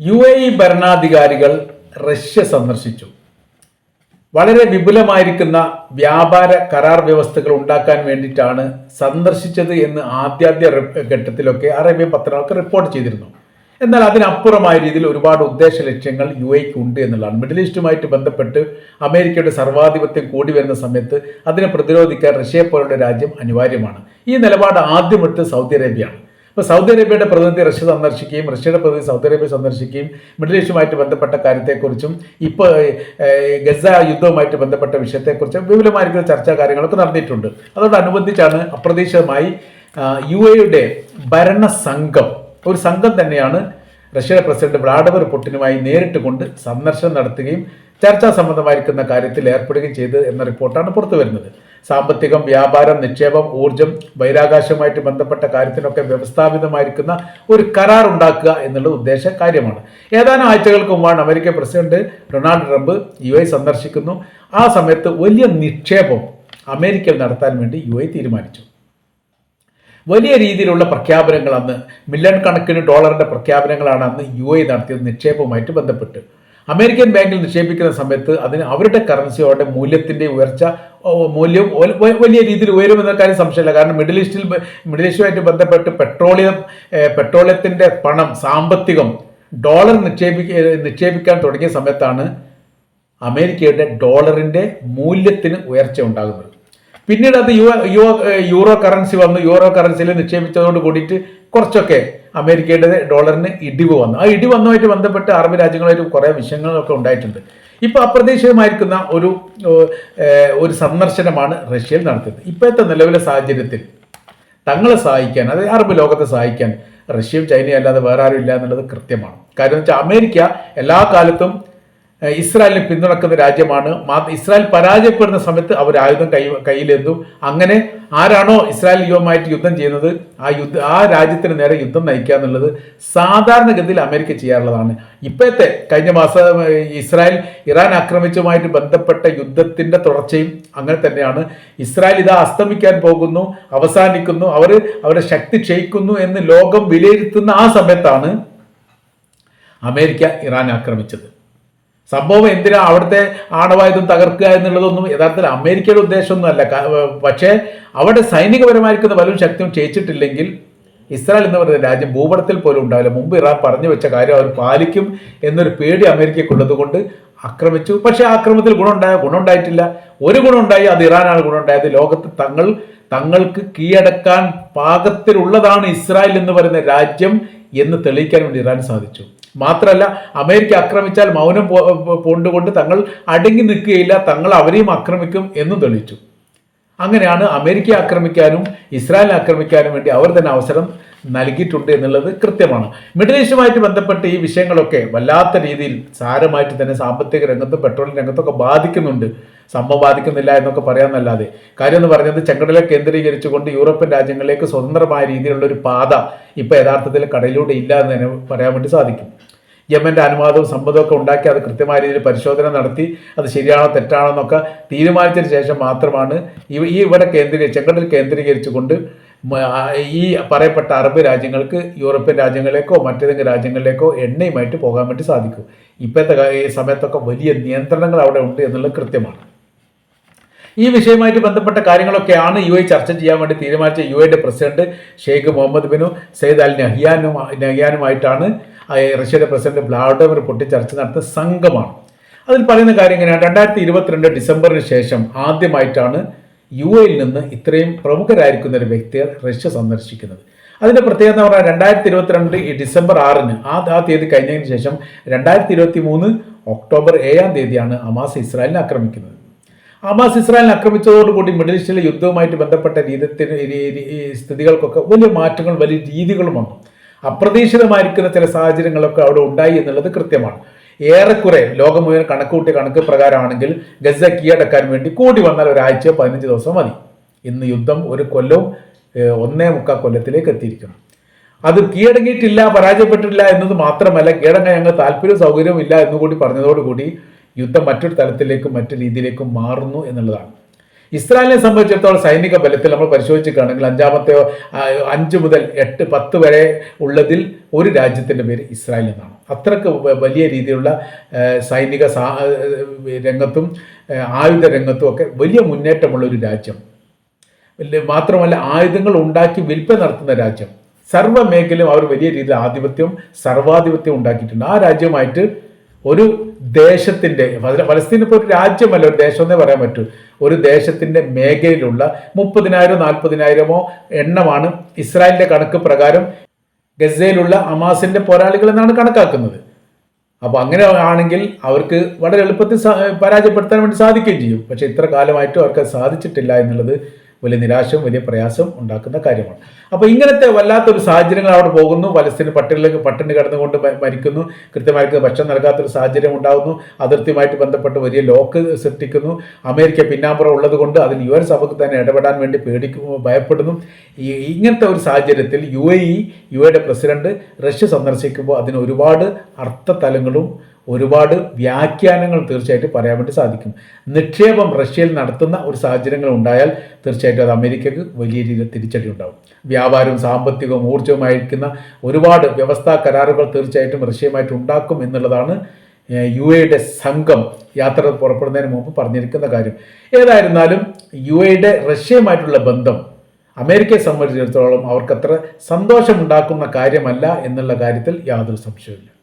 U A E ഭരണാധികാരികൾ Russia സന്ദർശിച്ചു. വളരെ വിപുലമായിരിക്കുന്ന വ്യാപാര കരാർ വ്യവസ്ഥകൾ ഉണ്ടാക്കാൻ വേണ്ടിയിട്ടാണ് സന്ദർശിച്ചത് എന്ന് ആദ്യാദ്യ ഘട്ടത്തിലൊക്കെ അറേബ്യ പത്രങ്ങൾക്ക് റിപ്പോർട്ട് ചെയ്തിരുന്നു. എന്നാൽ അതിനപ്പുറമായ രീതിയിൽ ഒരുപാട് ഉദ്ദേശ ലക്ഷ്യങ്ങൾ യു എക്ക് ഉണ്ട് എന്നുള്ളതാണ്. മിഡിൽ ഈസ്റ്റുമായിട്ട് ബന്ധപ്പെട്ട് അമേരിക്കയുടെ സർവാധിപത്യം കൂടി വരുന്ന സമയത്ത് അതിനെ പ്രതിരോധിക്കാൻ റഷ്യയെ പോലുള്ള രാജ്യം അനിവാര്യമാണ്. ഈ നിലപാട് ആദ്യമെടുത്ത് സൗദി അറേബ്യയാണ്. അപ്പോൾ സൗദി അറേബ്യയുടെ പ്രതിനിധി റഷ്യ സന്ദർശിക്കുകയും റഷ്യയുടെ പ്രതിനിധി സൗദി അറേബ്യ സന്ദർശിക്കുകയും മിഡിൽ ഈസ്റ്റുമായിട്ട് ബന്ധപ്പെട്ട കാര്യത്തെക്കുറിച്ചും ഇപ്പോൾ ഗസ യുദ്ധവുമായിട്ട് ബന്ധപ്പെട്ട വിഷയത്തെക്കുറിച്ചും വിപുലമായിരിക്കുന്ന ചർച്ചാ കാര്യങ്ങളൊക്കെ നടന്നിട്ടുണ്ട്. അതോടനുബന്ധിച്ചാണ് അപ്രതീക്ഷിതമായി യു എയുടെ ഭരണസംഘം ഒരു സംഘം തന്നെയാണ് റഷ്യയുടെ പ്രസിഡന്റ് വ്ളാഡിമിർ പുടിനുമായി നേരിട്ട് കൊണ്ട് സന്ദർശനം നടത്തുകയും ചർച്ചാ സംബന്ധമായിരിക്കുന്ന കാര്യത്തിൽ ഏർപ്പെടുകയും ചെയ്തു എന്ന റിപ്പോർട്ടാണ് പുറത്തു വരുന്നത് സാമ്പത്തികം വ്യാപാരം നിക്ഷേപം ഊർജം ബഹിരാകാശവുമായിട്ട് ബന്ധപ്പെട്ട കാര്യത്തിനൊക്കെ വ്യവസ്ഥാപിതമായിരിക്കുന്ന ഒരു കരാർ ഉണ്ടാക്കുക എന്നുള്ള ഉദ്ദേശ കാര്യമാണ്. ഏതാനും ആഴ്ചകൾക്ക് മുമ്പാണ് American president Donald Trump U A സന്ദർശിക്കുന്നു. ആ സമയത്ത് വലിയ നിക്ഷേപം അമേരിക്കയിൽ നടത്താൻ വേണ്ടി യു എ തീരുമാനിച്ചു. വലിയ രീതിയിലുള്ള പ്രഖ്യാപനങ്ങൾ അന്ന് മില്യൺ കണക്കിന് ഡോളറിന്റെ പ്രഖ്യാപനങ്ങളാണ് അന്ന് യു എ നടത്തിയത് നിക്ഷേപവുമായിട്ട് ബന്ധപ്പെട്ട്. അമേരിക്കൻ ബാങ്കിൽ നിക്ഷേപിക്കുന്ന സമയത്ത് അതിന് അവരുടെ കറൻസിയോടെ മൂല്യത്തിന്റെ ഉയർച്ച മൂല്യം വലിയ രീതിയിൽ ഉയരുമെന്ന കാര്യം സംശയമില്ല. കാരണം മിഡിൽ ഈസ്റ്റിൽ മിഡിൽ ഈസ്റ്റുമായിട്ട് ബന്ധപ്പെട്ട് പെട്രോളിയം പെട്രോളിയത്തിന്റെ പണം സാമ്പത്തികം ഡോളർ നിക്ഷേപിക്ക നിക്ഷേപിക്കാൻ തുടങ്ങിയ സമയത്താണ് അമേരിക്കയുടെ ഡോളറിന്റെ മൂല്യത്തിന് ഉയർച്ച ഉണ്ടാകുന്നത്. പിന്നീട് അത് യു യു യൂറോ കറൻസി വന്നു. യൂറോ കറൻസിയിൽ നിക്ഷേപിച്ചതോട് കൂടിയിട്ട് കുറച്ചൊക്കെ അമേരിക്കയുടെ ഡോളറിന് ഇടിവ് വന്നു. ആ ഇടിവ് വന്നതുമായിട്ട് ബന്ധപ്പെട്ട് അറബ് രാജ്യങ്ങളായിട്ട് കുറേ വിഷയങ്ങളൊക്കെ ഉണ്ടായിട്ടുണ്ട്. ഇപ്പോൾ അപ്രതീക്ഷിതമായിരിക്കുന്ന ഒരു ഒരു സന്ദർശനമാണ് റഷ്യയിൽ നടത്തിയത്. ഇപ്പോഴത്തെ നിലവിലെ സാഹചര്യത്തിൽ തങ്ങളെ സഹായിക്കാൻ അതായത് അറബ് ലോകത്തെ സഹായിക്കാൻ റഷ്യയും ചൈനയും അല്ലാതെ വേറെ ആരും ഇല്ല എന്നുള്ളത് കൃത്യമാണ്. കാരണം വെച്ചാൽ അമേരിക്ക എല്ലാ കാലത്തും ഇസ്രായേലിനെ പിന്തുണക്കുന്ന രാജ്യമാണ്. ഇസ്രായേൽ പരാജയപ്പെടുന്ന സമയത്ത് അവർ ആയുധം കൈ കയ്യിലെന്തും. അങ്ങനെ ആരാണോ ഇസ്രായേൽ യുവമായിട്ട് യുദ്ധം ചെയ്യുന്നത് ആ യുദ്ധ ആ രാജ്യത്തിന് നേരെ യുദ്ധം നയിക്കുക എന്നുള്ളത് സാധാരണഗതിയിൽ അമേരിക്ക ചെയ്യാറുള്ളതാണ്. ഇപ്പോഴത്തെ കഴിഞ്ഞ മാസം ഇസ്രായേൽ ഇറാൻ ആക്രമിച്ചുമായിട്ട് ബന്ധപ്പെട്ട യുദ്ധത്തിന്റെ തുടർച്ചയും അങ്ങനെ തന്നെയാണ്. ഇസ്രായേൽ ഇത് അസ്തമിക്കാൻ പോകുന്നു അവസാനിക്കുന്നു അവർ അവരുടെ ശക്തി ക്ഷയിക്കുന്നു എന്ന് ലോകം വിലയിരുത്തുന്ന ആ സമയത്താണ് അമേരിക്ക ഇറാൻ ആക്രമിച്ചത്. സംഭവം എന്തിനാ അവിടുത്തെ ആണവായുധം തകർക്കുക എന്നുള്ളതൊന്നും യഥാർത്ഥത്തിൽ അമേരിക്കയുടെ ഉദ്ദേശമൊന്നുമല്ല. പക്ഷേ അവിടെ സൈനികപരമായിരിക്കുന്ന പലരും ശക്തിയും ക്ഷയിച്ചിട്ടില്ലെങ്കിൽ ഇസ്രായേൽ എന്ന് പറയുന്ന രാജ്യം ഭൂപടത്തിൽ പോലും ഉണ്ടാവില്ല. മുമ്പ് ഇറാൻ പറഞ്ഞു വെച്ച കാര്യം അവർ പാലിക്കും എന്നൊരു പേടി അമേരിക്കയ്ക്കുള്ളത് കൊണ്ട് ആക്രമിച്ചു. പക്ഷേ ആ ആക്രമണത്തിൽ ഗുണമുണ്ടായ ഗുണമുണ്ടായിട്ടില്ല. ഒരു ഗുണമുണ്ടായി അത് ഇറാനാണ് ഗുണമുണ്ടായത്. ലോകത്ത് തങ്ങൾ തങ്ങൾക്ക് കീഴടക്കാൻ പാകത്തിലുള്ളതാണ് ഇസ്രായേൽ എന്ന് പറയുന്ന രാജ്യം എന്ന് തെളിയിക്കാൻ വേണ്ടി ഇറാൻ സാധിച്ചു. മാത്രമല്ല അമേരിക്ക ആക്രമിച്ചാൽ മൗനം പൂണ്ടുകൊണ്ട് തങ്ങൾ അടങ്ങി നിൽക്കുകയില്ല തങ്ങൾ അവരെയും ആക്രമിക്കും എന്ന് തെളിയിച്ചു. അങ്ങനെയാണ് അമേരിക്കയെ ആക്രമിക്കാനും ഇസ്രായേലിനെ ആക്രമിക്കാനും വേണ്ടി അവർ തന്നെ അവസരം നൽകിയിട്ടുണ്ട് എന്നുള്ളത് കൃത്യമാണ്. മിഡിൽ ഈസ്റ്റുമായിട്ട് ബന്ധപ്പെട്ട് ഈ വിഷയങ്ങളൊക്കെ വല്ലാത്ത രീതിയിൽ സാരമായിട്ട് തന്നെ സാമ്പത്തിക രംഗത്തും പെട്രോളിയം രംഗത്തൊക്കെ ബാധിക്കുന്നുണ്ട്. സംഭവം ബാധിക്കുന്നില്ല എന്നൊക്കെ പറയാമെന്നല്ലാതെ. കാര്യം എന്ന് പറഞ്ഞത് ചെങ്കടലെ കേന്ദ്രീകരിച്ചുകൊണ്ട് യൂറോപ്യൻ രാജ്യങ്ങളിലേക്ക് സ്വതന്ത്രമായ രീതിയിലുള്ള ഒരു പാത ഇപ്പോൾ യഥാർത്ഥത്തിൽ കടലിലൂടെ ഇല്ല എന്ന് തന്നെ പറയാൻ വേണ്ടി സാധിക്കും. യമന്റെ അനുവാദവും സമ്മതവും ഒക്കെ ഉണ്ടാക്കി അത് കൃത്യമായ രീതിയിൽ പരിശോധന നടത്തി അത് ശരിയാണോ തെറ്റാണോ എന്നൊക്കെ തീരുമാനിച്ചതിന് ശേഷം മാത്രമാണ് ഈ ഇവിടെ കേന്ദ്രീകരിച്ച് ചെങ്കടൽ കേന്ദ്രീകരിച്ചുകൊണ്ട് ഈ പറയപ്പെട്ട അറബ് രാജ്യങ്ങൾക്ക് യൂറോപ്യൻ രാജ്യങ്ങളിലേക്കോ മറ്റേതെങ്കിലും രാജ്യങ്ങളിലേക്കോ എണ്ണയുമായിട്ട് പോകാൻ വേണ്ടി സാധിക്കും. ഇപ്പോഴത്തെ സമയത്തൊക്കെ വലിയ നിയന്ത്രണങ്ങൾ അവിടെ ഉണ്ട് എന്നുള്ളത് കൃത്യമാണ്. ഈ വിഷയവുമായിട്ട് ബന്ധപ്പെട്ട കാര്യങ്ങളൊക്കെയാണ് യു എ ചർച്ച ചെയ്യാൻ വേണ്ടി തീരുമാനിച്ച യു എയുടെ president Sheikh Mohammed bin Zayed Al നഹിയാനും നഹിയാനുമായിട്ടാണ് റഷ്യയുടെ പ്രസിഡന്റ് വ്ളാഡിമിർ പുട്ടിൻ ചർച്ച നടത്തുന്ന സംഘമാണ്. അതിൽ പറയുന്ന കാര്യം എങ്ങനെയാണ് രണ്ടായിരത്തി ഇരുപത്തിരണ്ട് ഡിസംബറിന് ശേഷം ആദ്യമായിട്ടാണ് യു എയിൽ നിന്ന് ഇത്രയും പ്രമുഖരായിരിക്കുന്ന ഒരു വ്യക്തിയെ റഷ്യ സന്ദർശിക്കുന്നത്. അതിന്റെ പ്രത്യേകത എന്ന് പറഞ്ഞാൽ രണ്ടായിരത്തി ഇരുപത്തിരണ്ട് ഡിസംബർ ആറിന് ആ ആ തീയതി കഴിഞ്ഞതിന് ശേഷം രണ്ടായിരത്തി ഇരുപത്തി മൂന്ന് ഒക്ടോബർ ഏഴാം തീയതിയാണ് അമാസ് ഇസ്രായേലിനെ ആക്രമിക്കുന്നത്. ഹമാസ് ഇസ്രായേലിനെ ആക്രമിച്ചതോടുകൂടി മിഡിൽ ഈസ്റ്റിലെ യുദ്ധവുമായിട്ട് ബന്ധപ്പെട്ട രീതിത്തിന് സ്ഥിതികൾക്കൊക്കെ വലിയ മാറ്റങ്ങൾ വലിയ രീതികളും വന്നു അപ്രതീക്ഷിതമായിരിക്കുന്ന ചില സാഹചര്യങ്ങളൊക്കെ അവിടെ ഉണ്ടായി എന്നുള്ളത് കൃത്യമാണ്. ഏറെക്കുറെ ലോകം മുഴുവൻ കണക്കുകൂട്ടിയ കണക്ക് പ്രകാരമാണെങ്കിൽ ഗസ കീഴടക്കാൻ വേണ്ടി കൂടി വന്നാൽ ഒരാഴ്ച പതിനഞ്ച് ദിവസം മതി. ഇന്ന് യുദ്ധം ഒരു കൊല്ലവും ഒന്നേ മുക്കാൽ കൊല്ലത്തിലേക്ക് എത്തിയിരിക്കുന്നു. അത് കീഴടങ്ങിയിട്ടില്ല പരാജയപ്പെട്ടിട്ടില്ല എന്നത് മാത്രമല്ല കീഴടങ്ങാൻ ഞങ്ങൾ താല്പര്യവും സൗകര്യവും ഇല്ല എന്നുകൂടി പറഞ്ഞതോടുകൂടി യുദ്ധം മറ്റൊരു തലത്തിലേക്കും മറ്റു രീതിയിലേക്കും മാറുന്നു എന്നുള്ളതാണ്. ഇസ്രായേലിനെ സംബന്ധിച്ചിടത്തോളം സൈനിക ബലത്തിൽ നമ്മൾ പരിശോധിച്ചിട്ടാണെങ്കിൽ അഞ്ചാമത്തെ അഞ്ച് മുതൽ എട്ട് പത്ത് വരെ ഉള്ളതിൽ ഒരു രാജ്യത്തിന്റെ പേര് ഇസ്രായേൽ എന്നാണ്. അത്രയ്ക്ക് വലിയ രീതിയിലുള്ള സൈനിക രംഗത്തും ആയുധ രംഗത്തും ഒക്കെ വലിയ മുന്നേറ്റമുള്ള ഒരു രാജ്യം. മാത്രമല്ല ആയുധങ്ങൾ ഉണ്ടാക്കി വിൽപ്പന നടത്തുന്ന രാജ്യം. സർവ മേഖലയും അവർ വലിയ രീതിയിൽ ആധിപത്യം സർവാധിപത്യം ഉണ്ടാക്കിയിട്ടുണ്ട്. ആ രാജ്യമായിട്ട് ഒരു ദേശത്തിന്റെ ഫല- ഫലസ്തീൻ ഇപ്പോൾ ഒരു രാജ്യമല്ല ഒരു ദേശം എന്നേ പറയാൻ പറ്റൂ. ഒരു ദേശത്തിന്റെ മേഖലയിലുള്ള മുപ്പതിനായിരം നാൽപ്പതിനായിരമോ എണ്ണമാണ് ഇസ്രായേലിന്റെ കണക്ക് പ്രകാരം ഗസയിലുള്ള അമാസിന്റെ പോരാളികൾ എന്നാണ് കണക്കാക്കുന്നത്. അപ്പോൾ അങ്ങനെ ആണെങ്കിൽ അവർക്ക് വളരെ എളുപ്പത്തിൽ പരാജയപ്പെടുത്താൻ വേണ്ടി സാധിക്കുകയും ചെയ്യും. പക്ഷേ ഇത്ര കാലമായിട്ടും അവർക്ക് സാധിച്ചിട്ടില്ല എന്നുള്ളത് വലിയ നിരാശയും വലിയ പ്രയാസവും ഉണ്ടാക്കുന്ന കാര്യമാണ്. അപ്പോൾ ഇങ്ങനത്തെ വല്ലാത്തൊരു സാഹചര്യങ്ങൾ അവിടെ പോകുന്നു. പലസ്തീൻ പട്ടിണിലേക്ക് പട്ടിണി കിടന്നുകൊണ്ട് മരിക്കുന്നു. കൃത്യമായിട്ട് ഭക്ഷണം നൽകാത്തൊരു സാഹചര്യം ഉണ്ടാകുന്നു അതിർത്തിയുമായിട്ട് ബന്ധപ്പെട്ട് വലിയ ലോക്ക് സൃഷ്ടിക്കുന്നു. അമേരിക്ക പിന്നാമ്പുറം ഉള്ളത് കൊണ്ട് അതിൽ യു എൻ തന്നെ ഇടപെടാൻ വേണ്ടി പേടിക്കും ഭയപ്പെടുന്നു. ഇങ്ങനത്തെ ഒരു സാഹചര്യത്തിൽ യു എ ഇ യു എയുടെ പ്രസിഡന്റ് റഷ്യ സന്ദർശിക്കുമ്പോൾ അതിന് ഒരുപാട് അർത്ഥതലങ്ങളും ഒരുപാട് വ്യാഖ്യാനങ്ങൾ തീർച്ചയായിട്ടും പറയാൻ വേണ്ടി സാധിക്കും. നിക്ഷേപം റഷ്യയിൽ നടത്തുന്ന ഒരു സാഹചര്യങ്ങൾ ഉണ്ടായാൽ തീർച്ചയായിട്ടും അത് അമേരിക്കക്ക് വലിയ രീതിയിൽ തിരിച്ചടി ഉണ്ടാകും വ്യാപാരവും സാമ്പത്തികവും ഊർജവുമായിരിക്കുന്ന ഒരുപാട് വ്യവസ്ഥാ കരാറുകൾ തീർച്ചയായിട്ടും റഷ്യയുമായിട്ട് ഉണ്ടാക്കും എന്നുള്ളതാണ് യു എയുടെ സംഘം യാത്ര പുറപ്പെടുന്നതിന് മുമ്പ് പറഞ്ഞിരിക്കുന്ന കാര്യം. ഏതായിരുന്നാലും യു എയുടെ റഷ്യയുമായിട്ടുള്ള ബന്ധം അമേരിക്കയെ സംബന്ധിച്ചിടത്തോളം അവർക്കത്ര സന്തോഷമുണ്ടാക്കുന്ന കാര്യമല്ല എന്നുള്ള കാര്യത്തിൽ യാതൊരു സംശയവുമില്ല.